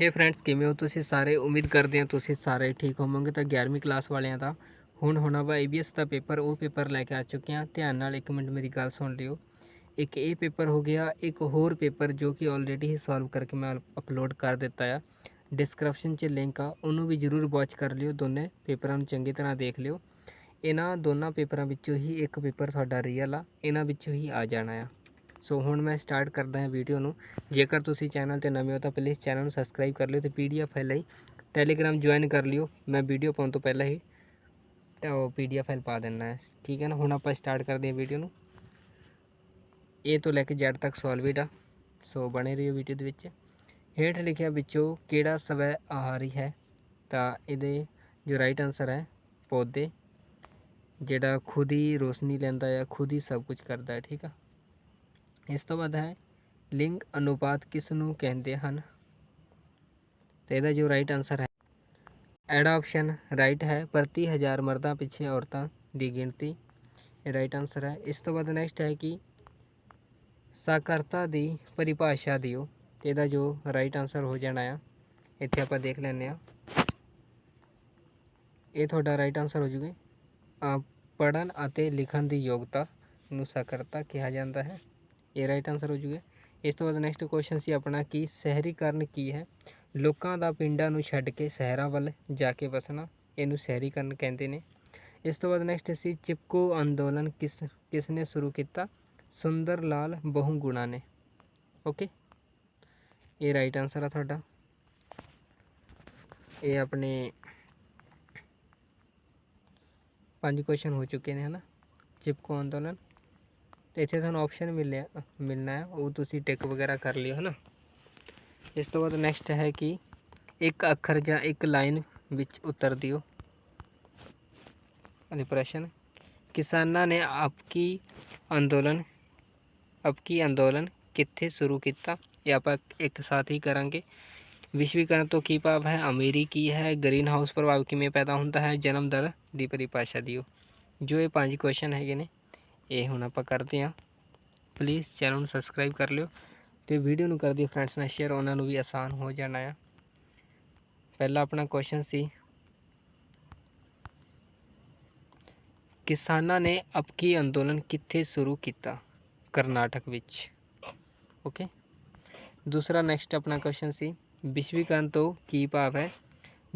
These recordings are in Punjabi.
ਹੇ ਫਰੈਂਡਸ ਕਿਵੇਂ ਹੋ ਤੁਸੀਂ ਸਾਰੇ? ਉਮੀਦ ਕਰਦੇ ਹਾਂ ਤੁਸੀਂ ਸਾਰੇ ਠੀਕ ਹੋਵੋਗੇ। ਤਾਂ 11ਵੀਂ ਕਲਾਸ ਵਾਲਿਆਂ ਦਾ ਹੁਣ ਹੋਣਾ ਵਾ ABS ਦਾ ਪੇਪਰ। ਉਹ ਪੇਪਰ ਲੈ ਕੇ ਆ ਚੁੱਕੇ ਹਾਂ। ਧਿਆਨ ਨਾਲ ਇੱਕ ਮਿੰਟ ਮੇਰੀ ਗੱਲ ਸੁਣ ਲਿਓ। ਇੱਕ ਇਹ ਪੇਪਰ ਹੋ ਗਿਆ, ਇੱਕ ਹੋਰ ਪੇਪਰ ਜੋ ਕਿ ਆਲਰੇਡੀ ਹੀ ਸੋਲਵ ਕਰਕੇ ਮੈਂ ਅਪਲੋਡ ਕਰ ਦਿੱਤਾ ਆ। ਡਿਸਕ੍ਰਿਪਸ਼ਨ 'ਚ ਲਿੰਕ ਆ। ਉਹਨੂੰ ਵੀ ਜਰੂਰ ਵਾਚ ਕਰ ਲਿਓ। ਦੋਨੇ ਪੇਪਰਾਂ ਨੂੰ ਚੰਗੀ ਤਰ੍ਹਾਂ ਦੇਖ ਲਿਓ। ਇਹਨਾਂ ਦੋਨਾਂ ਪੇਪਰਾਂ ਵਿੱਚੋਂ ਹੀ ਇੱਕ ਪੇਪਰ ਤੁਹਾਡਾ ਰੀਅਲ ਆ। ਇਹਨਾਂ ਵਿੱਚੋਂ ਹੀ ਆ ਜਾਣਾ ਆ। ਸੋ ਹੁਣ ਮੈਂ ਸਟਾਰਟ ਕਰਦਾ ਹਾਂ ਵੀਡੀਓ ਨੂੰ। ਜੇਕਰ ਤੁਸੀਂ ਚੈਨਲ ਤੇ ਨਵੇਂ ਹੋ ਤਾਂ ਪਲੀਜ਼ ਚੈਨਲ ਨੂੰ ਸਬਸਕ੍ਰਾਈਬ ਕਰ ਲਿਓ ਤੇ ਪੀਡੀਐਫ ਫਾਈਲ ਲਈ ਟੈਲੀਗ੍ਰਾਮ ਜੁਆਇਨ ਕਰ ਲਿਓ। ਮੈਂ ਵੀਡੀਓ ਪਾਉਣ ਤੋਂ ਪਹਿਲਾਂ ਹੀ ਤਾਂ ਉਹ ਪੀਡੀਐਫ ਫਾਈਲ ਪਾ ਦੇਣਾ ਹੈ। ਠੀਕ ਹੈ ਨਾ? ਹੁਣ ਆਪਾਂ ਸਟਾਰਟ ਕਰਦੇ ਹਾਂ ਵੀਡੀਓ ਨੂੰ। ਇਹ ਤੋਂ ਲੈ ਕੇ Z ਤੱਕ ਸੋਲਵਡ ਆ। ਸੋ ਬਣੇ ਰਹੋ ਵੀਡੀਓ ਦੇ ਵਿੱਚ। ਹੇਠ ਲਿਖਿਆ ਵਿੱਚੋਂ ਕਿਹੜਾ ਸਵੈ ਆਹਾਰੀ ਹੈ? ਤਾਂ ਇਹਦੇ ਜੋ ਰਾਈਟ ਆਨਸਰ ਹੈ, ਪੌਦੇ। ਜਿਹੜਾ ਖੁਦ ਹੀ ਰੋਸ਼ਨੀ ਲੈਂਦਾ ਹੈ ਖੁਦ ਹੀ ਸਭ ਕੁਝ ਕਰਦਾ ਹੈ, ਠੀਕ ਆ? ਇਸ ਤੋਂ ਬਾਅਦ ਹੈ, ਲਿੰਗ ਅਨੁਪਾਤ ਕਿਸ ਨੂੰ ਕਹਿੰਦੇ ਹਨ? ਤੇ ਇਹਦਾ ਜੋ ਰਾਈਟ ਆਨਸਰ ਹੈ ਐਡਾ ਆਪਸ਼ਨ ਰਾਈਟ ਹੈ, ਪ੍ਰਤੀ ਹਜ਼ਾਰ ਮਰਦਾਂ ਪਿੱਛੇ ਔਰਤਾਂ ਦੀ ਗਿਣਤੀ। ਇਹ ਰਾਈਟ ਆਨਸਰ ਹੈ। ਇਸ ਤੋਂ ਬਾਅਦ ਨੈਕਸਟ ਹੈ ਕਿ ਸਾਕਾਰਤਾ ਦੀ ਪਰਿਭਾਸ਼ਾ ਦਿਓ। ਤੇ ਇਹਦਾ ਜੋ ਰਾਈਟ ਆਨਸਰ ਹੋ ਜਾਣਾ ਆ, ਇੱਥੇ ਆਪਾਂ ਦੇਖ ਲੈਂਦੇ ਆ ਇਹ ਤੁਹਾਡਾ ਰਾਈਟ ਆਨਸਰ ਹੋ ਜੂਗਾ। ਪੜਨ ਅਤੇ ਲਿਖਣ ਦੀ ਯੋਗਤਾ ਨੂੰ ਸਾਕਾਰਤਾ ਕਿਹਾ ਜਾਂਦਾ ਹੈ। ਇਹ ਰਾਈਟ ਆਨਸਰ ਹੋ ਜੂਗਾ। ਇਸ ਤੋਂ ਬਾਅਦ ਨੈਕਸਟ ਕੁਐਸਚਨ ਸੀ ਆਪਣਾ ਕਿ ਸ਼ਹਿਰੀਕਰਨ ਕੀ ਹੈ? ਲੋਕਾਂ ਦਾ ਪਿੰਡਾਂ ਨੂੰ ਛੱਡ ਕੇ ਸ਼ਹਿਰਾਂ ਵੱਲ ਜਾ ਕੇ ਵਸਣਾ, ਇਹਨੂੰ ਸ਼ਹਿਰੀਕਰਨ ਕਹਿੰਦੇ ਨੇ। ਇਸ ਤੋਂ ਬਾਅਦ ਨੈਕਸਟ ਸੀ, ਚਿਪਕੋ ਅੰਦੋਲਨ ਕਿਸ ਕਿਸ ਨੇ ਸ਼ੁਰੂ ਕੀਤਾ? ਸੁੰਦਰ ਲਾਲ ਬਹੁਗੁਣਾ ਨੇ। ਓਕੇ ਇਹ ਰਾਈਟ ਆਨਸਰ ਆ ਤੁਹਾਡਾ। ਇਹ ਆਪਣੇ ਪੰਜ ਕੁਐਸਚਨ ਹੋ ਚੁੱਕੇ ਨੇ, ਹਨਾ? ਚਿਪਕੋ ਅੰਦੋਲਨ ਇੱਥੇ ਤੁਹਾਨੂੰ ਆਪਸ਼ਨ ਮਿਲਿਆ ਮਿਲਣਾ ਹੈ ਉਹ ਤੁਸੀਂ ਟਿਕ ਵਗੈਰਾ ਕਰ ਲਿਓ ਹਨਾ ਇਸ ਤੋਂ ਬਾਅਦ ਨੈਕਸਟ ਹੈ ਕਿ ਇੱਕ ਅੱਖਰ ਜਾਂ ਇੱਕ ਲਾਈਨ ਵਿੱਚ ਉਤਰ ਦਿਓ ਅਨੇ ਪ੍ਰਸ਼ਨ ਕਿਸਾਨਾਂ ਨੇ ਆਪਕੀ ਅੰਦੋਲਨ ਆਪਕੀ ਅੰਦੋਲਨ ਕਿੱਥੇ ਸ਼ੁਰੂ ਕੀਤਾ ਇਹ ਆਪਾਂ ਇੱਕ ਸਾਥ ਹੀ ਕਰਾਂਗੇ ਵਿਸ਼ਵੀਕਰਨ ਤੋਂ ਕੀ ਭਾਵ ਹੈ ਅਮੀਰੀ ਕੀ ਹੈ ਗ੍ਰੀਨ ਹਾਊਸ ਪ੍ਰਭਾਵ ਕਿਵੇਂ ਪੈਦਾ ਹੁੰਦਾ ਹੈ ਜਨਮ ਦਰ ਦੀ ਪਰਿਭਾਸ਼ਾ ਦਿਓ ਜੋ ਇਹ ਪੰਜ ਕੁਐਸਚਨ ਹੈਗੇ ਨੇ ਇਹ ਹੁਣ ਆਪਾਂ ਕਰਦੇ ਹਾਂ। ਪਲੀਜ਼ ਚੈਨਲ ਨੂੰ ਸਬਸਕ੍ਰਾਈਬ ਕਰ ਲਿਓ ਤੇ ਵੀਡੀਓ ਨੂੰ ਕਰ ਦਿਓ ਫਰੈਂਡਸ ਨਾਲ ਸ਼ੇਅਰ ਉਹਨਾਂ ਨੂੰ ਵੀ ਆਸਾਨ ਹੋ ਜਾਣਾ ਆ। ਪਹਿਲਾ ਆਪਣਾ ਕੁਐਸਚਨ ਸੀ, ਕਿਸਾਨਾਂ ਨੇ ਅਬਕੀ ਅੰਦੋਲਨ ਕਿੱਥੇ ਸ਼ੁਰੂ ਕੀਤਾ? ਕਰਨਾਟਕ ਵਿੱਚ। ਓਕੇ ਦੂਸਰਾ ਨੈਕਸਟ ਆਪਣਾ ਕੁਐਸਚਨ ਸੀ, ਵਿਸ਼ਵੀਕਰਨ ਤੋਂ ਕੀ ਭਾਵ ਹੈ?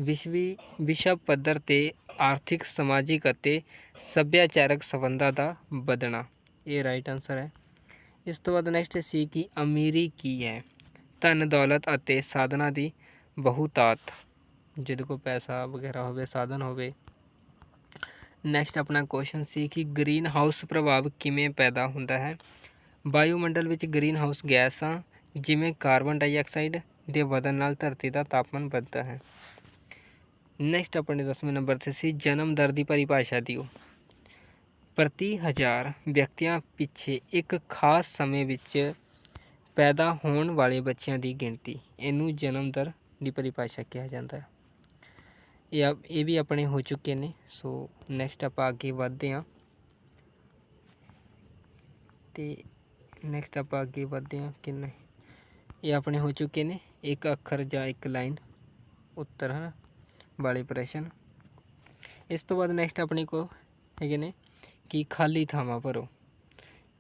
ਵਿਸ਼ਵੀ ਵਿਸ਼ਵ ਪੱਧਰ ਤੇ ਆਰਥਿਕ, ਸਮਾਜਿਕ ਅਤੇ ਸੱਭਿਆਚਾਰਕ ਸੰਬੰਧਾਂ ਦਾ ਵਧਣਾ। ਇਹ ਰਾਈਟ ਆਨਸਰ ਹੈ। ਇਸ ਤੋਂ ਬਾਅਦ ਨੈਕਸਟ ਸੀ ਕਿ ਅਮੀਰੀ ਕੀ ਹੈ? ਧਨ, ਦੌਲਤ ਅਤੇ ਸਾਧਨਾਂ ਦੀ ਬਹੁਤਾਤ। ਜਿਹਦੇ ਕੋਲ ਪੈਸਾ ਵਗੈਰਾ ਹੋਵੇ, ਸਾਧਨ ਹੋਵੇ। ਨੈਕਸਟ ਆਪਣਾ ਕੁਐਸਚਨ ਸੀ ਕਿ ਗ੍ਰੀਨ ਹਾਊਸ ਪ੍ਰਭਾਵ ਕਿਵੇਂ ਪੈਦਾ ਹੁੰਦਾ ਹੈ? ਵਾਯੂਮੰਡਲ ਵਿੱਚ ਗ੍ਰੀਨ ਹਾਊਸ ਗੈਸਾਂ ਜਿਵੇਂ ਕਾਰਬਨ ਡਾਈਆਕਸਾਈਡ ਦੇ ਵਧਣ ਨਾਲ ਧਰਤੀ ਦਾ ਤਾਪਮਾਨ ਵੱਧਦਾ ਹੈ। ਨੈਕਸਟ ਆਪਣੇ 10ਵੇਂ ਨੰਬਰ ਤੇ ਸੀ, ਜਨਮ ਦਰ ਦੀ ਪਰਿਭਾਸ਼ਾ ਦਿਓ। ਪ੍ਰਤੀ ਹਜ਼ਾਰ ਵਿਅਕਤੀਆਂ ਪਿੱਛੇ ਇੱਕ ਖਾਸ ਸਮੇਂ ਵਿੱਚ ਪੈਦਾ ਹੋਣ ਵਾਲੇ ਬੱਚਿਆਂ ਦੀ ਗਿਣਤੀ, ਇਹਨੂੰ ਜਨਮ ਦਰ ਦੀ ਪਰਿਭਾਸ਼ਾ ਕਿਹਾ ਜਾਂਦਾ ਹੈ। ਇਹ ਆ- ਇਹ ਵੀ ਆਪਣੇ ਹੋ ਚੁੱਕੇ ਨੇ, ਸੋ ਨੈਕਸਟ ਆਪਾਂ ਅੱਗੇ ਵਧਦੇ ਹਾਂ। ਤੇ ਨੈਕਸਟ ਆਪਾਂ ਅੱਗੇ ਵਧਦੇ ਹਾਂ ਕਿੰਨੇ ਇਹ ਆਪਣੇ ਹੋ ਚੁੱਕੇ ਨੇ, ਇੱਕ ਅੱਖਰ ਜਾਂ ਇੱਕ ਲਾਈਨ, ਉੱਤਰ ਹੈ ਵਾਲੇ ਪ੍ਰਸ਼ਨ। ਇਸ ਤੋਂ ਬਾਅਦ ਨੈਕਸਟ ਆਪਣੇ ਕੋ ਹੈਗੇ ਨੇ ਕਿ ਖਾਲੀ ਥਾਵਾਂ ਭਰੋ।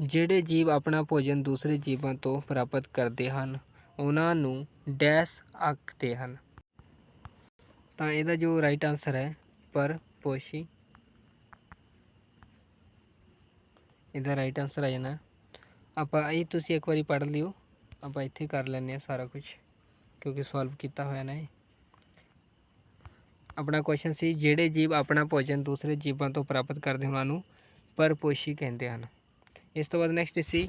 ਜਿਹੜੇ ਜੀਵ ਆਪਣਾ ਭੋਜਨ ਦੂਸਰੇ ਜੀਵਾਂ ਤੋਂ ਪ੍ਰਾਪਤ ਕਰਦੇ ਹਨ, ਉਹਨਾਂ ਨੂੰ ਡੈਸ਼ ਆਖਦੇ ਹਨ। ਤਾਂ ਇਹਦਾ ਜੋ ਰਾਈਟ ਆਨਸਰ ਹੈ, ਪਰ ਪੋਸ਼ੀ। ਇਹਦਾ ਰਾਈਟ ਆਨਸਰ ਆ ਜਾਣਾ। ਆਪਾਂ ਇਹ ਤੁਸੀਂ ਇੱਕ ਵਾਰੀ ਪੜ੍ਹ ਲਿਓ। ਆਪਾਂ ਇੱਥੇ ਕਰ ਲੈਂਦੇ ਆ ਸਾਰਾ ਕੁਝ ਕਿਉਂਕਿ ਸੋਲਵ ਕੀਤਾ ਹੋਇਆ ਨਾ ਇਹ। ਆਪਣਾ ਕੁਐਸਚਨ ਸੀ, ਜਿਹੜੇ ਜੀਵ ਆਪਣਾ ਭੋਜਨ ਦੂਸਰੇ ਜੀਵਾਂ ਤੋਂ ਪ੍ਰਾਪਤ ਕਰਦੇ ਉਹਨਾਂ ਨੂੰ ਪਰਪੋਸ਼ੀ ਕਹਿੰਦੇ ਹਨ। ਇਸ ਤੋਂ ਬਾਅਦ ਨੈਕਸਟ ਸੀ,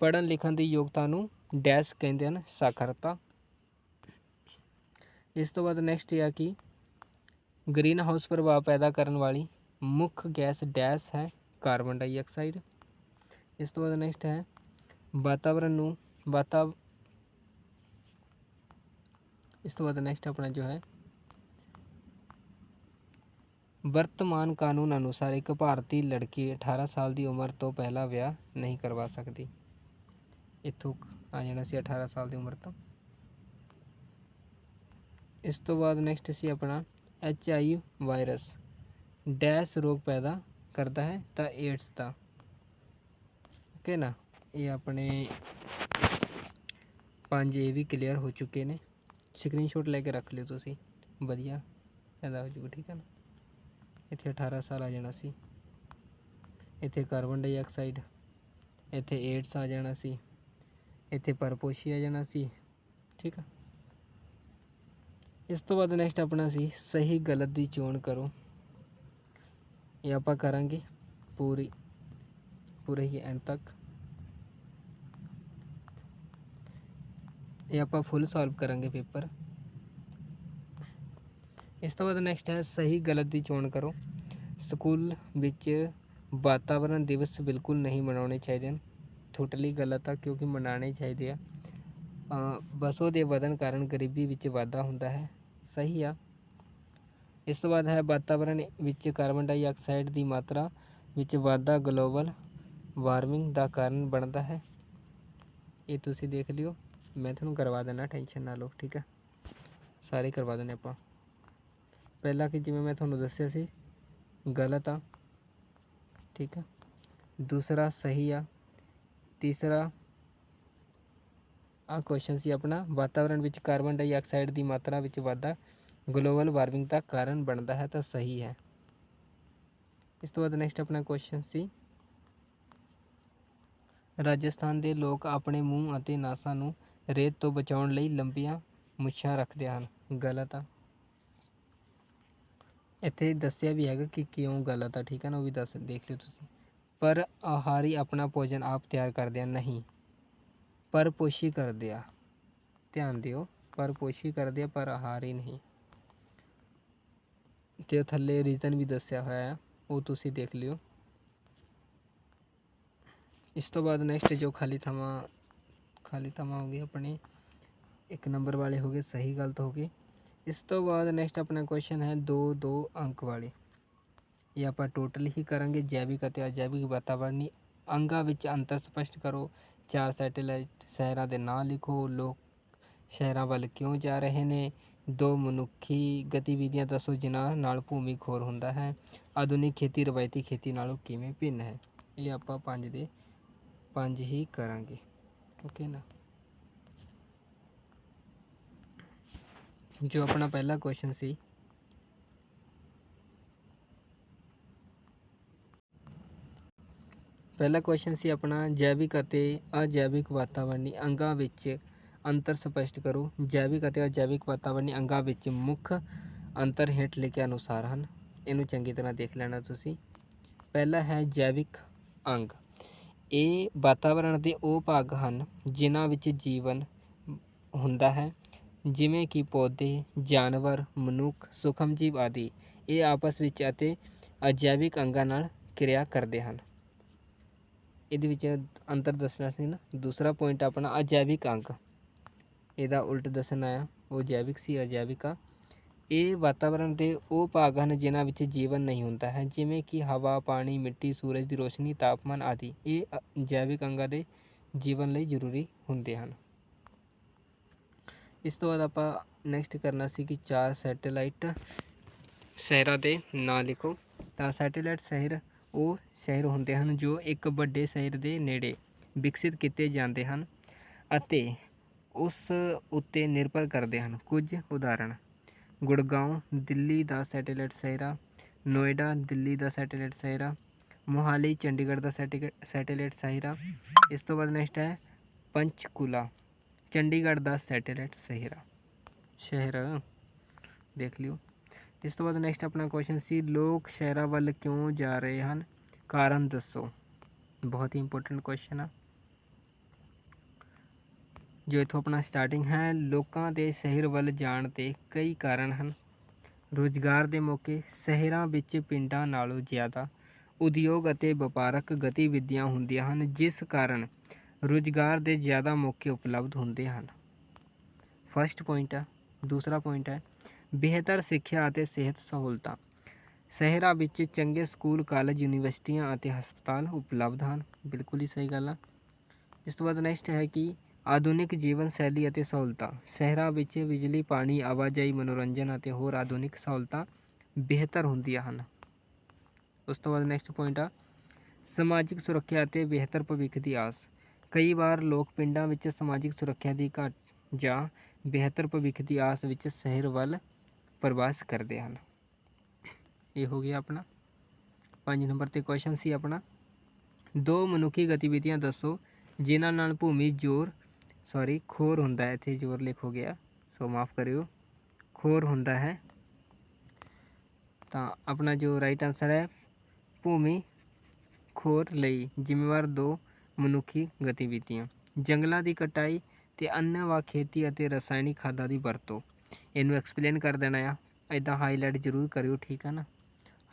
ਪੜ੍ਹਨ ਲਿਖਣ ਦੀ ਯੋਗਤਾ ਨੂੰ ਡੈਸ਼ ਕਹਿੰਦੇ ਹਨ, ਸਾਖਰਤਾ। ਇਸ ਤੋਂ ਬਾਅਦ ਨੈਕਸਟ ਆ ਕਿ ਗ੍ਰੀਨ ਹਾਊਸ ਪ੍ਰਭਾਵ ਪੈਦਾ ਕਰਨ ਵਾਲੀ ਮੁੱਖ ਗੈਸ ਡੈਸ਼ ਹੈ ਕਾਰਬਨ ਡਾਈਆਕਸਾਈਡ ਇਸ ਤੋਂ ਬਾਅਦ ਨੈਕਸਟ ਹੈ ਵਾਤਾਵਰਣ ਨੂੰ ਵਾਤਾ ਇਸ ਤੋਂ ਬਾਅਦ ਨੈਕਸਟ ਆਪਣਾ ਜੋ ਹੈ ਵਰਤਮਾਨ ਕਾਨੂੰਨ ਅਨੁਸਾਰ ਇੱਕ ਭਾਰਤੀ ਲੜਕੀ 18 ਸਾਲ ਦੀ ਉਮਰ ਤੋਂ ਪਹਿਲਾਂ ਵਿਆਹ ਨਹੀਂ ਕਰਵਾ ਸਕਦੀ। ਇੱਥੋਂ ਆ ਜਾਣਾ ਸੀ 18 ਸਾਲ ਦੀ ਉਮਰ ਤੋਂ। ਇਸ ਤੋਂ ਬਾਅਦ ਨੈਕਸਟ ਸੀ ਆਪਣਾ ਐਚ ਆਈ ਵਾਇਰਸ ਡੈਸ਼ ਰੋਗ ਪੈਦਾ ਕਰਦਾ ਹੈ ਤਾਂ ਏਡਸ ਦਾ। ਓਕੇ ਨਾ? ਇਹ ਆਪਣੇ ਪੰਜ ਇਹ ਵੀ ਕਲੀਅਰ ਹੋ ਚੁੱਕੇ ਨੇ। ਸਕਰੀਨਸ਼ਾਟ ਲੈ ਕੇ ਰੱਖ ਲਿਓ ਤੁਸੀਂ। ਵਧੀਆ। ਫਾਇਦਾ ਹੋ ਜੂਗਾ, ਠੀਕ ਹੈ ਨਾ? ਇੱਥੇ 18 ਸਾਲ ਆ ਜਾਣਾ ਸੀ। ਇੱਥੇ ਕਾਰਬਨ ਡਾਈਆਕਸਾਈਡ, ਇੱਥੇ ਏਡਸ ਆ ਜਾਣਾ ਸੀ। ਇੱਥੇ ਪਰਪੋਸ਼ੀ ਆ ਜਾਣਾ ਸੀ। ਠੀਕ ਆ। ਇਸ ਤੋਂ ਬਾਅਦ ਨੈਕਸਟ ਆਪਣਾ ਸੀ, ਸਹੀ ਗਲਤ ਦੀ ਚੋਣ ਕਰੋ। ਇਹ ਆਪਾਂ ਕਰਾਂਗੇ ਪੂਰੀ, ਪੂਰੇ ਹੀ ਐਂਡ ਤੱਕ। ਇਹ ਆਪਾਂ ਫੁੱਲ ਸੋਲਵ ਕਰਾਂਗੇ ਪੇਪਰ ਇਸ ਤੋਂ ਬਾਅਦ ਨੈਕਸਟ ਹੈ ਸਹੀ ਗਲਤ ਦੀ ਚੋਣ ਕਰੋ। ਸਕੂਲ ਵਿੱਚ ਵਾਤਾਵਰਣ ਦਿਵਸ ਬਿਲਕੁਲ ਨਹੀਂ ਮਨਾਉਣੇ ਚਾਹੀਦੇ ਹਨ। ਟੋਟਲੀ ਗਲਤ ਆ ਕਿਉਂਕਿ ਮਨਾਉਣੇ ਚਾਹੀਦੇ ਆ। ਅ, ਦੇ ਵਧਣ ਕਾਰਨ ਗਰੀਬੀ ਵਿੱਚ ਵਾਧਾ ਹੁੰਦਾ ਹੈ। ਸਹੀ ਆ। ਇਸ ਤੋਂ ਬਾਅਦ ਹੈ ਵਾਤਾਵਰਣ ਵਿੱਚ ਕਾਰਬਨ ਡਾਈਆਕਸਾਈਡ ਦੀ ਮਾਤਰਾ ਵਿੱਚ ਵਾਧਾ ਗਲੋਬਲ ਵਾਰਮਿੰਗ ਦਾ ਕਾਰਨ ਬਣਦਾ ਹੈ। ਇਹ ਤੁਸੀਂ ਦੇਖ ਲਿਓ। ਮੈਂ ਤੁਹਾਨੂੰ ਕਰਵਾ ਦਿੰਦਾ ਟੈਨਸ਼ਨ ਨਾ ਲਓ ਠੀਕ ਹੈ? ਸਾਰੇ ਕਰਵਾ ਦਿੰਦੇ ਆਪਾਂ। ਪਹਿਲਾ ਕਿ ਜਿਵੇਂ ਮੈਂ ਤੁਹਾਨੂੰ ਦੱਸਿਆ ਸੀ, ਗਲਤ ਆ, ਠੀਕ ਆ। ਦੂਸਰਾ ਸਹੀ ਆ, ਤੀਸਰਾ ਆ ਕੁਐਸਚਨ ਸੀ ਆਪਣਾ ਵਾਤਾਵਰਣ ਵਿੱਚ ਕਾਰਬਨ ਡਾਈਆਕਸਾਈਡ ਦੀ ਮਾਤਰਾ ਵਿੱਚ ਵਾਧਾ ਗਲੋਬਲ ਵਾਰਮਿੰਗ ਦਾ ਕਾਰਨ ਬਣਦਾ ਹੈ ਤਾਂ ਸਹੀ ਹੈ। ਇਸ ਤੋਂ ਬਾਅਦ ਨੈਕਸਟ ਆਪਣਾ ਕੁਐਸਚਨ ਸੀ, ਰਾਜਸਥਾਨ ਦੇ ਲੋਕ ਆਪਣੇ ਮੂੰਹ ਅਤੇ ਨਾਸਾਂ ਨੂੰ ਰੇਤ ਤੋਂ ਬਚਾਉਣ ਲਈ ਲੰਬੀਆਂ ਮੁੱਛਾਂ ਰੱਖਦੇ ਹਨ, ਗਲਤ ਆ। ਇੱਥੇ ਦੱਸਿਆ ਵੀ ਹੈਗਾ ਕਿ ਕਿਉਂ ਗਲਤ ਆ, ਠੀਕ ਹੈ ਨਾ, ਉਹ ਵੀ ਦੱਸ, ਦੇਖ ਲਿਓ ਤੁਸੀਂ। ਪਰ ਆਹਾਰੀ ਆਪਣਾ ਭੋਜਨ ਆਪ ਤਿਆਰ ਕਰਦੇ ਆ, ਨਹੀਂ। ਪਰ ਪੋਸ਼ੀ ਕਰਦੇ ਆ। ਧਿਆਨ ਦਿਓ, ਪਰ ਪੋਸ਼ੀ ਕਰਦੇ ਆ, ਪਰ ਆਹਾਰੀ ਨਹੀਂ। ਤੇ ਉਹ ਥੱਲੇ ਰੀਜ਼ਨ ਵੀ ਦੱਸਿਆ ਹੋਇਆ ਹੈ ਉਹ ਤੁਸੀਂ ਦੇਖ ਲਿਓ। ਇਸ ਤੋਂ ਬਾਅਦ ਨੈਕਸਟ ਜੋ ਖਾਲੀ ਥਾਵਾਂ ਖਾਲੀ ਥਾਵਾਂ ਹੋ ਗਈ ਆਪਣੇ, ਇੱਕ ਨੰਬਰ ਵਾਲੇ ਹੋ ਗਏ, ਸਹੀ ਗਲਤ ਹੋ ਗਏ ਇਸ ਤੋਂ ਬਾਅਦ ਨੈਕਸਟ ਆਪਣਾ ਕੁਐਸਚਨ ਹੈ ਦੋ ਦੋ ਅੰਕ ਵਾਲੇ। ਇਹ ਆਪਾਂ ਟੋਟਲ ਹੀ ਕਰਾਂਗੇ, ਜੈਵਿਕ ਅਤੇ ਅਜੈਵਿਕ ਵਾਤਾਵਰਣੀ। ਅੰਗਾਂ ਵਿੱਚ ਅੰਤਰ ਸਪਸ਼ਟ ਕਰੋ। ਚਾਰ ਸੈਟੇਲਾਈਟ ਸ਼ਹਿਰਾਂ ਦੇ ਨਾਂ ਲਿਖੋ। ਲੋਕ ਸ਼ਹਿਰਾਂ ਵੱਲ ਕਿਉਂ ਜਾ ਰਹੇ ਨੇ? ਦੋ ਮਨੁੱਖੀ ਗਤੀਵਿਧੀਆਂ ਦੱਸੋ, ਜਿਨ੍ਹਾਂ ਨਾਲ ਭੂਮੀ ਖੋਰ ਹੁੰਦਾ ਹੈ। ਆਧੁਨਿਕ ਖੇਤੀ, ਰਵਾਇਤੀ ਖੇਤੀ ਨਾਲੋਂ ਕਿਵੇਂ ਭਿੰਨ ਹੈ? ਇਹ ਆਪਾਂ ਪੰਜ ਦੇ, ਪੰਜ ਹੀ ਕਰਾਂਗੇ। ਓਕੇ ਨਾ? ਜੋ ਆਪਣਾ ਪਹਿਲਾ ਕੁਐਸਚਨ ਸੀ। ਪਹਿਲਾ ਕੁਐਸਚਨ ਸੀ ਆਪਣਾ, ਜੈਵਿਕ ਅਤੇ ਅਜੈਵਿਕ ਵਾਤਾਵਰਣੀ ਅੰਗਾਂ ਵਿੱਚ ਅੰਤਰ ਸਪਸ਼ਟ ਕਰੋ। ਜੈਵਿਕ ਅਤੇ ਅਜੈਵਿਕ ਵਾਤਾਵਰਣੀ ਅੰਗਾਂ ਵਿੱਚ ਮੁੱਖ ਅੰਤਰ ਹੇਠ ਲਿਖੇ ਅਨੁਸਾਰ ਹਨ। ਇਹਨੂੰ ਚੰਗੀ ਤਰ੍ਹਾਂ ਦੇਖ ਲੈਣਾ ਤੁਸੀਂ। ਪਹਿਲਾ ਹੈ ਜੈਵਿਕ ਅੰਗ। ਇਹ ਵਾਤਾਵਰਣ ਦੇ ਉਹ ਭਾਗ ਹਨ ਜਿਨ੍ਹਾਂ ਵਿੱਚ ਜੀਵਨ ਹੁੰਦਾ ਹੈ। ਜਿਵੇਂ ਕਿ ਪੌਦੇ, ਜਾਨਵਰ, ਮਨੁੱਖ ਸੂਖਮ ਜੀਵ ਆਦਿ, ਇਹ ਆਪਸ ਵਿੱਚ ਅਤੇ ਅਜੈਵਿਕ ਅੰਗਾਂ ਨਾਲ ਕਿਰਿਆ ਕਰਦੇ ਹਨ। ਇਹਦੇ ਵਿੱਚ ਅੰਤਰ ਦੱਸਣਾ ਸੀ ਨਾ, ਦੂਸਰਾ ਪੁਆਇੰਟ ਆਪਣਾ ਅਜੈਵਿਕ ਅੰਗ। ਇਹਦਾ ਉਲਟ ਦੱਸਣਾ ਆ ਉਹ ਜੈਵਿਕ ਸੀ, ਅਜੈਵਿਕ ਆ। ਇਹ ਵਾਤਾਵਰਣ ਦੇ ਉਹ ਭਾਗ ਹਨ ਜਿਨ੍ਹਾਂ ਵਿੱਚ ਜੀਵਨ ਨਹੀਂ ਹੁੰਦਾ ਹੈ, ਜਿਵੇਂ ਕਿ ਹਵਾ, ਪਾਣੀ, ਮਿੱਟੀ, ਸੂਰਜ ਦੀ ਰੋਸ਼ਨੀ, ਤਾਪਮਾਨ ਆਦਿ। ਇਹ ਅ- ਜੈਵਿਕ ਅੰਗਾਂ ਦੇ ਜੀਵਨ ਲਈ ਜ਼ਰੂਰੀ ਹੁੰਦੇ ਹਨ। ਇਸ ਤੋਂ ਬਾਅਦ ਆਪਾਂ ਨੈਕਸਟ ਕਰਨਾ ਸੀ ਕਿ ਚਾਰ ਸੈਟੇਲਾਈਟ ਸ਼ਹਿਰਾਂ ਦੇ ਨਾਂ ਲਿਖੋ। ਤਾਂ ਸੈਟੇਲਾਈਟ ਸ਼ਹਿਰ ਉਹ ਸ਼ਹਿਰ ਹੁੰਦੇ ਹਨ ਜੋ ਇੱਕ ਵੱਡੇ ਸ਼ਹਿਰ ਦੇ ਨੇੜੇ ਵਿਕਸਿਤ ਕੀਤੇ ਜਾਂਦੇ ਹਨ ਅਤੇ ਉਸ ਉੱਤੇ ਨਿਰਭਰ ਕਰਦੇ ਹਨ। ਕੁਝ ਉਦਾਹਰਣ ਗੁੜਗਾਉਂ ਦਿੱਲੀ ਦਾ ਸੈਟੇਲਾਈਟ ਸ਼ਹਿਰ ਆ ਨੋਇਡਾ ਦਿੱਲੀ ਦਾ ਸੈਟੇਲਾਈਟ ਸ਼ਹਿਰ ਆ ਮੋਹਾਲੀ ਚੰਡੀਗੜ੍ਹ ਦਾ ਸੈਟੇਲਾਈਟ ਸ਼ਹਿਰ। ਆ ਇਸ ਤੋਂ ਬਾਅਦ ਨੈਕਸਟ ਹੈ ਪੰਚਕੂਲਾ। ਚੰਡੀਗੜ੍ਹ ਦਾ ਸੈਟੇਲਾਈਟ ਸ਼ਹਿਰ ਸ਼ਹਿਰ, ਦੇਖ ਲਿਓ। ਇਸ ਤੋਂ ਬਾਅਦ ਨੈਕਸਟ ਆਪਣਾ ਕੁਐਸਚਨ ਸੀ, ਲੋਕ ਸ਼ਹਿਰਾਂ ਵੱਲ ਕਿਉਂ ਜਾ ਰਹੇ ਹਨ? ਕਾਰਨ ਦੱਸੋ। ਬਹੁਤ ਹੀ ਇੰਪੋਰਟੈਂਟ ਕੁਐਸਚਨ ਆ। ਜੋ ਇਥੋਂ ਆਪਣਾ ਸਟਾਰਟਿੰਗ ਹੈ, ਲੋਕਾਂ ਦੇ ਸ਼ਹਿਰ ਵੱਲ ਜਾਣ ਦੇ ਕਈ ਕਾਰਨ ਹਨ। ਰੁਜ਼ਗਾਰ ਦੇ ਮੌਕੇ, ਸ਼ਹਿਰਾਂ ਵਿੱਚ ਪਿੰਡਾਂ ਨਾਲੋਂ ਜ਼ਿਆਦਾ ਉਦਯੋਗ ਅਤੇ ਵਪਾਰਕ ਗਤੀਵਿਧੀਆਂ ਹੁੰਦੀਆਂ ਹਨ, ਜਿਸ ਕਾਰਨ ਰੁਜ਼ਗਾਰ ਦੇ ਜ਼ਿਆਦਾ ਮੌਕੇ ਉਪਲਬਧ ਹੁੰਦੇ ਹਨ। ਫਸਟ ਪੁਆਇੰਟ ਆ ਦੂਸਰਾ ਪੁਆਇੰਟ ਹੈ। ਬਿਹਤਰ ਸਿੱਖਿਆ ਅਤੇ ਸਿਹਤ ਸਹੂਲਤਾਂ। ਸ਼ਹਿਰਾਂ ਵਿੱਚ ਚੰਗੇ ਸਕੂਲ ਕਾਲਜ ਯੂਨੀਵਰਸਿਟੀਆਂ ਅਤੇ ਹਸਪਤਾਲ ਉਪਲਬਧ ਹਨ। ਬਿਲਕੁਲ ਹੀ ਸਹੀ ਗੱਲ ਆ। ਇਸ ਤੋਂ ਬਾਅਦ ਨੈਕਸਟ ਹੈ ਕਿ ਆਧੁਨਿਕ ਜੀਵਨ ਸ਼ੈਲੀ ਅਤੇ ਸਹੂਲਤਾਂ। ਸ਼ਹਿਰਾਂ ਵਿੱਚ ਬਿਜਲੀ, ਪਾਣੀ, ਆਵਾਜਾਈ, ਮਨੋਰੰਜਨ ਅਤੇ ਹੋਰ ਆਧੁਨਿਕ ਸਹੂਲਤਾਂ ਬਿਹਤਰ ਹੁੰਦੀਆਂ ਹਨ। ਉਸ ਤੋਂ ਬਾਅਦ ਨੈਕਸਟ ਪੁਆਇੰਟ ਆ। ਸਮਾਜਿਕ ਸੁਰੱਖਿਆ ਅਤੇ ਬਿਹਤਰ ਭਵਿੱਖ ਦੀ ਆਸ। ਕਈ ਵਾਰ ਲੋਕ ਪਿੰਡਾਂ ਵਿੱਚ ਸਮਾਜਿਕ ਸੁਰੱਖਿਆ ਦੀ ਘਾਟ ਜਾਂ ਬਿਹਤਰ ਭਵਿੱਖ ਦੀ ਆਸ ਵਿੱਚ ਸ਼ਹਿਰ ਵੱਲ ਪ੍ਰਵਾਸ ਕਰਦੇ ਹਨ। ਇਹ ਹੋ ਗਿਆ ਆਪਣਾ। 5 ਨੰਬਰ ਤੇ ਕੁਐਸਚਨ ਸੀ ਆਪਣਾ, ਦੋ ਮਨੁੱਖੀ ਗਤੀਵਿਧੀਆਂ ਦੱਸੋ, ਜਿਨ੍ਹਾਂ ਨਾਲ ਭੂਮੀ ਜ਼ੋਰ ਸੌਰੀ ਖੋਰ ਹੁੰਦਾ ਹੈ। ਇੱਥੇ ਜ਼ੋਰ ਲਿਖ ਹੋ ਗਿਆ, ਸੋ ਮਾਫ ਕਰਿਓ। ਖੋਰ ਹੁੰਦਾ ਹੈ। ਤਾਂ ਆਪਣਾ ਜੋ ਰਾਈਟ ਆਨਸਰ ਹੈ, ਭੂਮੀ ਖੋਰ ਲਈ ਜ਼ਿੰਮੇਵਾਰ ਦੋ ਮਨੁੱਖੀ ਗਤੀਵਿਧੀਆਂ, ਜੰਗਲਾਂ ਦੀ ਕਟਾਈ ਅਤੇ ਅੰਨ੍ਹਾਵਾ ਖੇਤੀ ਅਤੇ ਰਸਾਇਣਿਕ ਖਾਦਾਂ ਦੀ ਵਰਤੋਂ। ਇਹਨੂੰ ਐਕਸਪਲੇਨ ਕਰ ਦੇਣਾ ਆ। ਇੱਦਾਂ ਹਾਈਲਾਈਟ ਜ਼ਰੂਰ ਕਰਿਓ, ਠੀਕ ਆ ਨਾ?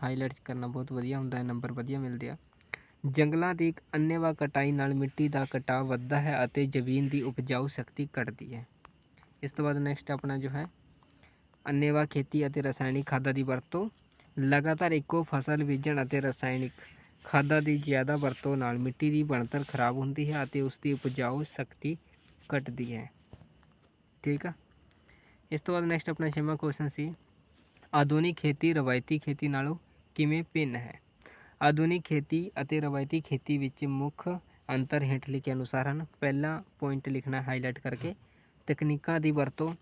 ਹਾਈਲਾਈਟ ਕਰਨਾ ਬਹੁਤ ਵਧੀਆ ਹੁੰਦਾ ਹੈ ਨੰਬਰ ਵਧੀਆ ਮਿਲਦੇ ਆ। ਜੰਗਲਾਂ ਦੀ ਅੰਨ੍ਹੇਵਾ ਕਟਾਈ ਨਾਲ ਮਿੱਟੀ ਦਾ ਕਟਾਅ ਵੱਧਦਾ ਹੈ ਅਤੇ ਜ਼ਮੀਨ ਦੀ ਉਪਜਾਊ ਸ਼ਕਤੀ ਘਟਦੀ ਹੈ। ਇਸ ਤੋਂ ਬਾਅਦ ਨੈਕਸਟ ਆਪਣਾ ਜੋ ਹੈ ਅੰਨ੍ਹੇਵਾ ਖੇਤੀ ਅਤੇ ਰਸਾਇਣਿਕ ਖਾਦਾਂ ਦੀ ਵਰਤੋਂ। ਲਗਾਤਾਰ ਇੱਕੋ ਫਸਲ ਬੀਜਣ ਅਤੇ ਰਸਾਇਣਿਕ ਖਾਦਾਂ ਦੀ ਜ਼ਿਆਦਾ ਵਰਤੋਂ ਨਾਲ ਮਿੱਟੀ ਦੀ ਬਣਤਰ ਖਰਾਬ ਹੁੰਦੀ ਹੈ ਅਤੇ ਉਸ ਦੀ ਉਪਜਾਊ ਸ਼ਕਤੀ ਘਟਦੀ ਹੈ। ਠੀਕ ਆ? ਇਸ ਤੋਂ ਬਾਅਦ ਨੈਕਸਟ ਆਪਣਾ ਛੇਵਾਂ ਕੁਐਸਚਨ ਸੀ, ਆਧੁਨਿਕ ਖੇਤੀ ਰਵਾਇਤੀ ਖੇਤੀ ਨਾਲੋਂ ਕਿਵੇਂ ਭਿੰਨ ਹੈ? ਆਧੁਨਿਕ ਖੇਤੀ ਅਤੇ ਰਵਾਇਤੀ ਖੇਤੀ ਵਿੱਚ ਮੁੱਖ ਅੰਤਰ ਹੇਠ ਲਿਖੇ ਅਨੁਸਾਰ ਹਨ। ਪਹਿਲਾ ਪੁਆਇੰਟ ਲਿਖਣਾ ਹਾਈਲਾਈਟ ਕਰਕੇ ਤਕਨੀਕਾਂ ਦੀ ਵਰਤੋਂ,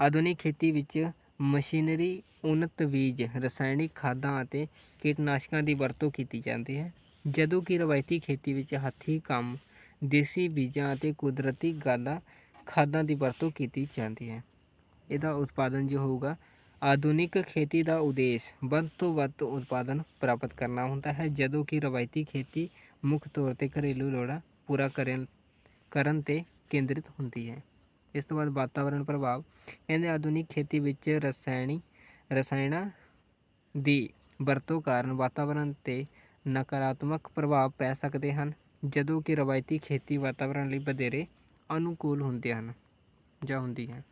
ਆਧੁਨਿਕ ਖੇਤੀ ਵਿੱਚ ਮਸ਼ੀਨਰੀ, ਉੱਨਤ ਬੀਜ, ਰਸਾਇਣਿਕ ਖਾਦਾਂ ਅਤੇ ਕੀਟਨਾਸ਼ਕਾਂ ਦੀ ਵਰਤੋਂ ਕੀਤੀ ਜਾਂਦੀ ਹੈ। ਜਦੋਂ ਕਿ ਰਵਾਇਤੀ ਖੇਤੀ ਵਿੱਚ ਹੱਥੀਂ, ਕੰਮ, ਦੇਸੀ ਬੀਜਾਂ ਅਤੇ ਕੁਦਰਤੀ ਗਾਦਾ, ਖਾਦਾਂ ਦੀ ਵਰਤੋਂ ਕੀਤੀ ਜਾਂਦੀ ਹੈ। ਇਹਦਾ ਉਤਪਾਦਨ ਜੋ ਹੋਊਗਾ, ਆਧੁਨਿਕ ਖੇਤੀ ਦਾ ਉਦੇਸ਼ ਵੱਧ ਤੋਂ ਵੱਧ ਉਤਪਾਦਨ ਪ੍ਰਾਪਤ ਕਰਨਾ ਹੁੰਦਾ ਹੈ। ਜਦੋਂ ਕਿ ਰਵਾਇਤੀ ਖੇਤੀ ਮੁੱਖ ਤੌਰ ਤੇ ਘਰੇਲੂ ਲੋੜਾਂ ਪੂਰਾ ਕਰਨ ਕਰਨ ਤੇ ਕੇਂਦਰਿਤ ਹੁੰਦੀ ਹੈ। ਇਸ ਤੋਂ ਬਾਅਦ ਵਾਤਾਵਰਣ ਪ੍ਰਭਾਵ ਕਹਿੰਦੇ ਆਧੁਨਿਕ ਖੇਤੀ ਵਿੱਚ ਰਸਾਇਣੀ, ਰਸਾਇਣਾਂ ਦੀ ਵਰਤੋਂ ਕਾਰਨ ਵਾਤਾਵਰਣ ਤੇ ਨਕਾਰਾਤਮਕ ਪ੍ਰਭਾਵ ਪੈ ਸਕਦੇ ਹਨ, ਜਦੋਂ ਕਿ ਰਵਾਇਤੀ ਖੇਤੀ ਵਾਤਾਵਰਣ ਲਈ ਵਧੇਰੇ ਅਨੁਕੂਲ ਹੁੰਦੇ ਹਨ ਜਾਂ ਹੁੰਦੀ ਹੈ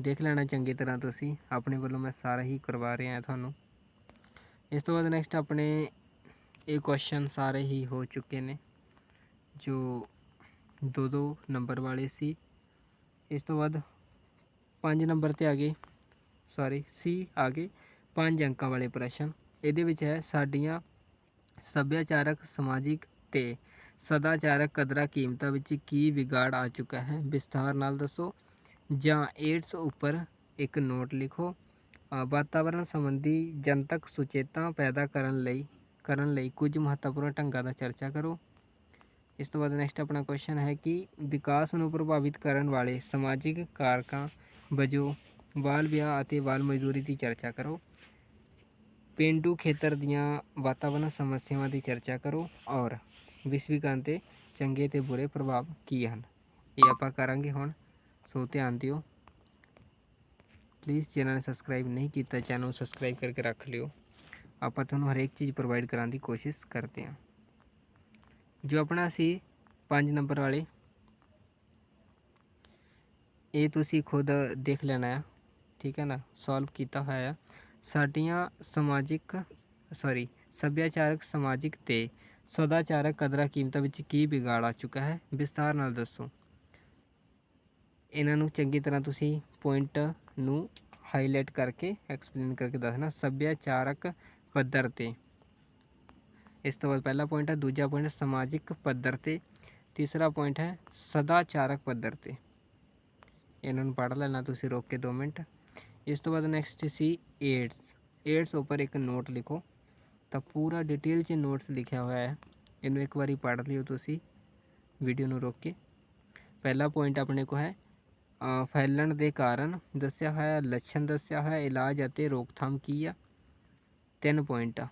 ਦੇਖ ਲੈਣਾ ਚੰਗੀ ਤਰ੍ਹਾਂ ਤੁਸੀਂ, ਆਪਣੇ ਵੱਲੋਂ ਮੈਂ ਸਾਰਾ ਹੀ ਕਰਵਾ ਰਿਹਾ ਤੁਹਾਨੂੰ। ਇਸ ਤੋਂ ਬਾਅਦ ਨੈਕਸਟ ਆਪਣੇ ਇਹ ਕੁਐਸਚਨ ਸਾਰੇ ਹੀ ਹੋ ਚੁੱਕੇ ਨੇ, ਜੋ ਦੋ ਦੋ ਨੰਬਰ ਵਾਲੇ ਸੀ। ਇਸ ਤੋਂ ਬਾਅਦ 5 ਨੰਬਰ ਤੇ ਆ ਗਏ। ਸੌਰੀ ਸੀ ਆ ਗਏ। 5 ਅੰਕਾਂ ਵਾਲੇ ਪ੍ਰਸ਼ਨ। ਇਹਦੇ ਵਿੱਚ ਹੈ ਸਾਡੀਆਂ ਸੱਭਿਆਚਾਰਕ ਸਮਾਜਿਕ ਤੇ ਸਦਾਚਾਰਕ ਕਦਰਾਂ ਕੀਮਤਾਂ ਵਿੱਚ ਕੀ ਵਿਗਾੜ ਆ ਚੁੱਕਾ ਹੈ? ਵਿਸਥਾਰ ਨਾਲ ਦੱਸੋ। ਜਾਂ ਏਡਸ ਉੱਪਰ ਇੱਕ ਨੋਟ ਲਿਖੋ। ਅ, ਵਾਤਾਵਰਣ ਸੰਬੰਧੀ ਜਨਤਕ ਸੁਚੇਤਾ ਪੈਦਾ ਕਰਨ ਲਈ ਕਰਨ ਲਈ ਕੁਝ ਮਹੱਤਵਪੂਰਨ ਢੰਗਾਂ ਦਾ ਚਰਚਾ ਕਰੋ। ਇਸ ਤੋਂ ਬਾਅਦ ਨੈਕਸਟ ਆਪਣਾ ਕੁਐਸਚਨ ਹੈ ਕਿ ਵਿਕਾਸ ਨੂੰ ਪ੍ਰਭਾਵਿਤ ਕਰਨ ਵਾਲੇ ਸਮਾਜਿਕ ਕਾਰਕਾਂ ਵਜੋਂ ਬਾਲ ਵਿਆਹ ਅਤੇ ਬਾਲ ਮਜ਼ਦੂਰੀ ਦੀ ਚਰਚਾ ਕਰੋ। ਪੇਂਡੂ ਖੇਤਰ ਦੀਆਂ ਵਾਤਾਵਰਣ ਸਮੱਸਿਆਵਾਂ ਦੀ ਚਰਚਾ ਕਰੋ ਔਰ ਵਿਸ਼ਵੀਕਰਨ ਤੇ ਚੰਗੇ ਤੇ ਬੁਰੇ ਪ੍ਰਭਾਵ ਕੀ ਹਨ? ਇਹ ਆਪਾਂ ਕਰਾਂਗੇ ਹੁਣ, ਸੋ ਧਿਆਨ ਦਿਓ। ਪਲੀਜ਼ ਚੈਨਲ ਨੂੰ ਸਬਸਕ੍ਰਾਈਬ ਨਹੀਂ ਕੀਤਾ, ਚੈਨਲ ਸਬਸਕ੍ਰਾਈਬ ਕਰਕੇ ਰੱਖ ਲਿਓ। ਆਪਾਂ ਤੁਹਾਨੂੰ ਹਰੇਕ ਚੀਜ਼ ਪ੍ਰੋਵਾਈਡ ਕਰਾਂ ਦੀ ਕੋਸ਼ਿਸ਼ ਕਰਦੇ ਹਾਂ। ਜੋ ਆਪਣਾ ਸੀ 5 ਨੰਬਰ ਵਾਲੇ, ਇਹ ਤੁਸੀਂ ਖੁਦ ਦੇਖ ਲੈਣਾ ਆ, ਠੀਕ ਹੈ ਨਾ? ਸੋਲਵ ਕੀਤਾ ਹੋਇਆ ਆ। ਸਾਡੀਆਂ ਸਮਾਜਿਕ ਸੌਰੀ ਸੱਭਿਆਚਾਰਕ, ਸਮਾਜਿਕ ਤੇ ਸਦਾਚਾਰਕ ਕਦਰਾਂ ਕੀਮਤਾਂ ਵਿੱਚ ਕੀ ਵਿਗਾੜ ਆ ਚੁੱਕਾ ਹੈ, ਵਿਸਥਾਰ ਨਾਲ ਦੱਸੋ। ਇਹਨਾਂ ਨੂੰ ਚੰਗੀ ਤਰ੍ਹਾਂ ਤੁਸੀਂ ਪੁਆਇੰਟ ਨੂੰ ਹਾਈਲਾਈਟ ਕਰਕੇ ਐਕਸਪਲੇਨ ਕਰਕੇ ਦੱਸਣਾ, ਸੱਭਿਆਚਾਰਕ ਪੱਧਰ ਤੇ। ਇਸ ਤੋਂ ਬਾਅਦ ਪਹਿਲਾ ਪੁਆਇੰਟ ਹੈ, ਦੂਜਾ ਪੁਆਇੰਟ ਸਮਾਜਿਕ ਪੱਧਰ ਤੇ। ਤੀਸਰਾ ਪੁਆਇੰਟ ਹੈ, ਸਦਾਚਾਰਕ ਪੱਧਰ ਤੇ। ਇਹਨਾਂ ਨੂੰ ਪੜ੍ਹ ਲੈਣਾ ਤੁਸੀਂ, ਰੋਕ ਕੇ 2 ਮਿੰਟ। ਇਸ ਤੋਂ ਬਾਅਦ ਨੈਕਸਟ ਸੀ ਏਡਸ ਏਡਸ ਉੱਪਰ ਇੱਕ ਨੋਟ ਲਿਖੋ। ਤਾਂ ਪੂਰਾ ਡਿਟੇਲ 'ਚ ਨੋਟਸ ਲਿਖਿਆ ਹੋਇਆ ਹੈ। ਇਹਨੂੰ ਇੱਕ ਵਾਰੀ ਪੜ੍ਹ ਲਿਓ ਤੁਸੀਂ ਵੀਡੀਓ ਨੂੰ ਰੋਕ ਕੇ। ਪਹਿਲਾ ਪੁਆਇੰਟ ਆਪਣੇ ਕੋ ਹੈ ਫੈਲਣ ਦੇ ਕਾਰਨ ਦੱਸਿਆ ਹੋਇਆ, ਲੱਛਣ ਦੱਸਿਆ ਹੋਇਆ, ਇਲਾਜ ਅਤੇ ਰੋਕਥਾਮ ਕੀ ਆ? ਤਿੰਨ ਪੁਆਇੰਟ ਆ।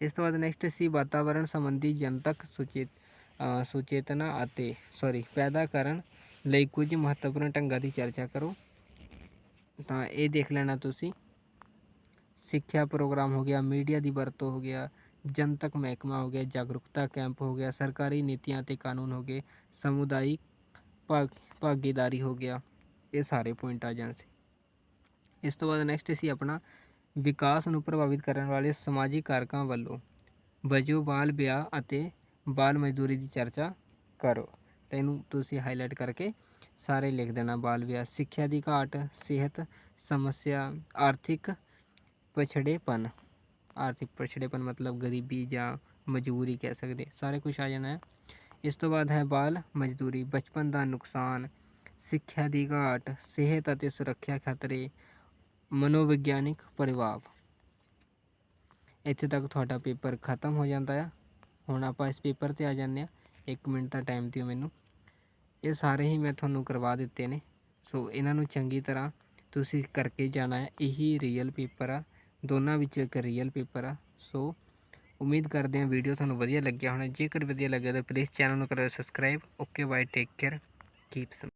ਇਸ ਤੋਂ ਬਾਅਦ ਨੈਕਸਟ ਸੀ ਵਾਤਾਵਰਣ ਸੰਬੰਧੀ ਜਨਤਕ ਸੁਚੇਤ ਸੁਚੇਤਨਾ ਅਤੇ ਸੌਰੀ ਪੈਦਾ ਕਰਨ ਲਈ ਕੁਝ ਮਹੱਤਵਪੂਰਨ ਢੰਗਾਂ ਦੀ ਚਰਚਾ ਕਰੋ। ਤਾਂ ਇਹ ਦੇਖ ਲੈਣਾ ਤੁਸੀਂ। ਸਿੱਖਿਆ ਪ੍ਰੋਗਰਾਮ ਹੋ ਗਿਆ, ਮੀਡੀਆ ਦੀ ਵਰਤੋਂ ਹੋ ਗਿਆ, ਜਨਤਕ ਮਹਿਕਮਾ ਹੋ ਗਿਆ, ਜਾਗਰੂਕਤਾ ਕੈਂਪ ਹੋ ਗਿਆ, ਸਰਕਾਰੀ ਨੀਤੀਆਂ ਤੇ ਕਾਨੂੰਨ ਹੋ ਗਏ, ਸਮੁਦਾਇਕ ਭਾਗ, ਭਾਗੀਦਾਰੀ ਹੋ ਗਿਆ। ਇਹ ਸਾਰੇ ਪੁਆਇੰਟ ਆ ਜਾਣ ਸੀ। ਇਸ ਤੋਂ ਬਾਅਦ ਨੈਕਸਟ ਸੀ ਆਪਣਾ ਵਿਕਾਸ ਨੂੰ ਪ੍ਰਭਾਵਿਤ ਕਰਨ ਵਾਲੇ ਸਮਾਜਿਕ ਕਾਰਕਾਂ ਵੱਲੋਂ ਵਜੋਂ ਬਾਲ ਵਿਆਹ ਅਤੇ ਬਾਲ ਮਜ਼ਦੂਰੀ ਦੀ ਚਰਚਾ ਕਰੋ। ਤਾਂ ਇਹਨੂੰ ਤੁਸੀਂ ਹਾਈਲਾਈਟ ਕਰਕੇ ਸਾਰੇ ਲਿਖ ਦੇਣਾ। ਬਾਲ ਵਿਆਹ, ਸਿੱਖਿਆ ਦੀ ਘਾਟ, ਸਿਹਤ ਸਮੱਸਿਆ, ਆਰਥਿਕ ਪਛੜੇਪਨ। ਆਰਥਿਕ ਪਛੜੇਪਨ ਮਤਲਬ ਗਰੀਬੀ ਜਾਂ ਮਜ਼ਦੂਰੀ ਕਹਿ ਸਕਦੇ ਸਾਰੇ ਕੁਝ ਆ ਜਾਣਾ ਹੈ। ਇਸ ਤੋਂ ਬਾਅਦ ਹੈ ਬਾਲ ਮਜ਼ਦੂਰੀ। ਬਚਪਨ ਦਾ ਨੁਕਸਾਨ, ਸਿੱਖਿਆ ਦੀ ਘਾਟ, ਸਿਹਤ ਅਤੇ ਸੁਰੱਖਿਆ ਖਤਰੇ ਮਨੋਵਿਗਿਆਨਿਕ ਪ੍ਰਭਾਵ। ਇੱਥੇ ਤੱਕ ਤੁਹਾਡਾ ਪੇਪਰ ਖਤਮ ਹੋ ਜਾਂਦਾ ਆ। ਹੁਣ ਆਪਾਂ ਇਸ ਪੇਪਰ ਤੇ ਆ ਜਾਂਦੇ ਆ। 1 ਮਿੰਟ ਦਾ ਟਾਈਮ ਦਿਓ ਮੈਨੂੰ। ਇਹ ਸਾਰੇ ਹੀ ਮੈਂ ਤੁਹਾਨੂੰ ਕਰਵਾ ਦਿੱਤੇ ਨੇ। ਸੋ ਇਹਨਾਂ ਨੂੰ ਚੰਗੀ ਤਰ੍ਹਾਂ ਤੁਸੀਂ ਕਰਕੇ ਜਾਣਾ ਹੈ। ਇਹੀ ਰੀਅਲ ਪੇਪਰ ਆ। ਦੋਨਾਂ ਵਿੱਚੋਂ ਇੱਕ ਰੀਅਲ ਪੇਪਰ ਆ। ਸੋ ਉਮੀਦ ਕਰਦੇ ਹਾਂ ਵੀਡੀਓ ਤੁਹਾਨੂੰ ਵਧੀਆ ਲੱਗਿਆ ਹੋਣਾ। ਜੇਕਰ ਵਧੀਆ ਲੱਗਿਆ ਤਾਂ ਪਲੀਜ਼ ਚੈਨਲ ਨੂੰ ਕਰੋ subscribe okay bye take care keep